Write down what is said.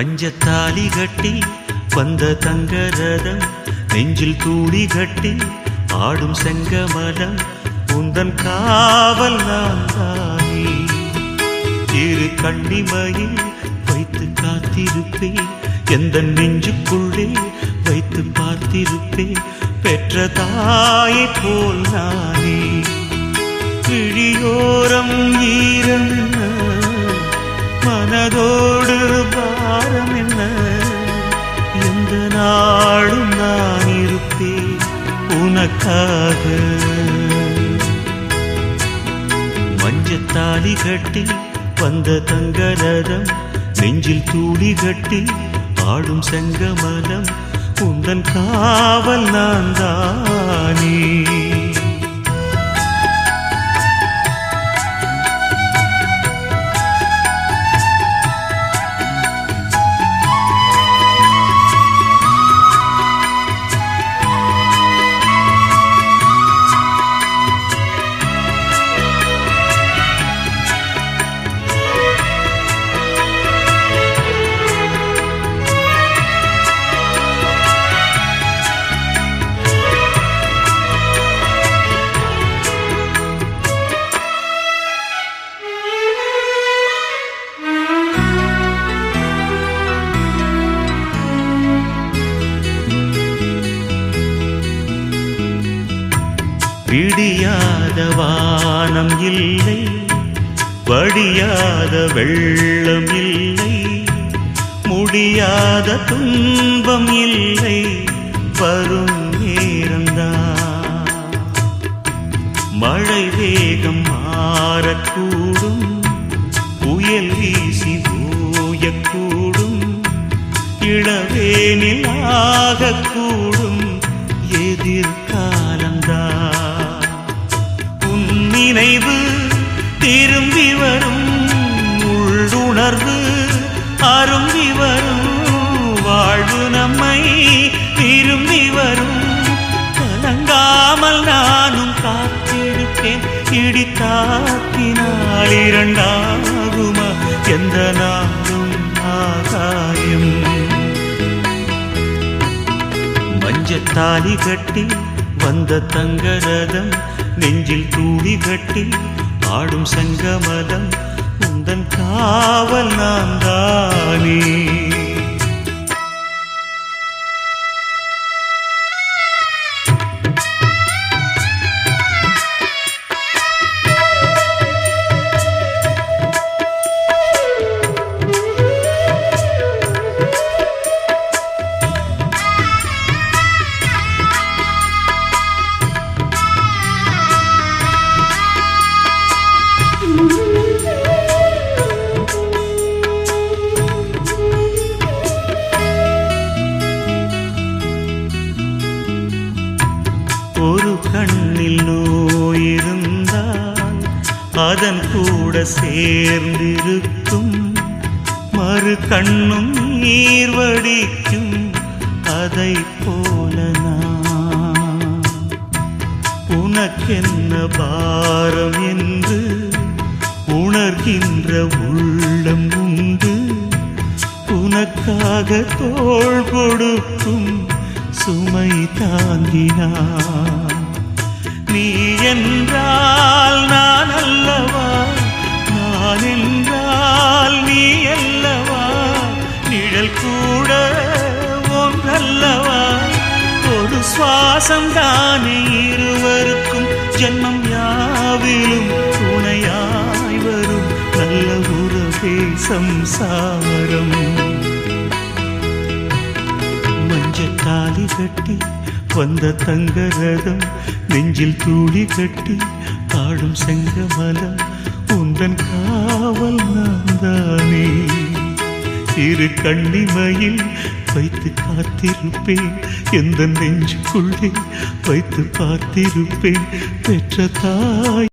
மஞ்சத்தாலி கட்டி வந்த தங்க ரதம் நெஞ்சில் தூளி கட்டி ஆடும் செங்கமலம் உந்தன் காவல் நான் தானே. இரு கண்ணிமையில் வைத்து காத்திருப்பேன் எந்த நெஞ்சுக்குள்ளே வைத்து பார்த்திருப்பேன் பெற்ற தாயை போல் நானே. உனக்காக மஞ்சத்தாலி கட்டி வந்த தங்கரதம் நெஞ்சில் தூளி கட்டி ஆடும் செங்கமலம் உந்தன் காவல் நான் தானே விடியாத வானம் இல்லை வடியாத வெள்ளம் இல்லை முடியாத துன்பம் இல்லை வரும் நேரம்தான். மழை வேகம் மாறக்கூடும் புயல் வீசி ஓயக்கூடும் இளவேனில் ஆகக்கூடும். காத்திருப்பேன் இடி இரண்டாகுமா எந்த நாளும் ஆகாயம் மஞ்சத்தாலி கட்டி வந்த தங்கரதம் நெஞ்சில் தூடி கட்டி ஆடும் சங்கமலம் ஒரு கண்ணில் நோயிருந்தால் அதன் கூட சேர்ந்திருக்கும். மறு கண்ணும் நீர் வடிக்கும் அதை போல நான். உனக்கென்ன பாரம் என்று உணர்கின்ற உள்ளம் உண்டு. உனக்காக தோள் கொடுக்கும் சுமை தாங்கினான் நீ என்றால் நான் அல்லவா? நான் என்றால் நீ அல்லவா? நிழல் கூட ஒன்றல்லவா? ஒரு சுவாசம் தானே இருவருக்கும். ஜென்மம் யாவிலும் துணையாய் வரும். நல்ல உறவே சம்சாரம் தாலி கட்டி வந்த தங்க ரதம் நெஞ்சில் தூளி கட்டி ஆடும் செங்கமலம் உந்தன் காவல் நான் தானே இரு கண்ணிமையில் வைத்து காத்திருப்பேன் எந்த நெஞ்சுக்குள்ளே வைத்து பார்த்திருப்பேன் பெற்ற தாய்